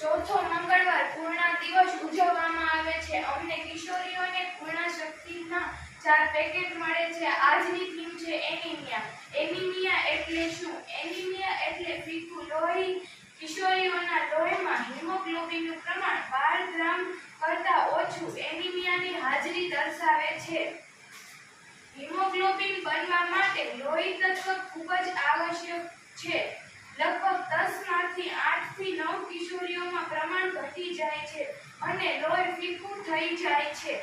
ચોથો મંગળવાર પૂર્ણા દિવસ ઉજવવામાં આવે છે. અમને કિશોરીઓને પૂર્ણા શક્તિના ચાર પેકેટ મળે છે. આજની થીમ છે એનિમિયા એનિમિયા એટલે શું? એનિમિયા એટલે ફીકું લોહી. કિશોરીઓના લોહીમાં હિમોગ્લોબિનનું પ્રમાણ બાર ગ્રામ કરતાં ઓછું એનિમિયાની હાજરી દર્શાવે છે. હિમોગ્લોબિન બનવા માટે લોહી તત્વ ખૂબ જ આવશ્યક ઘટી જાય છે અને લોહી ફીકું થઈ જાય છે.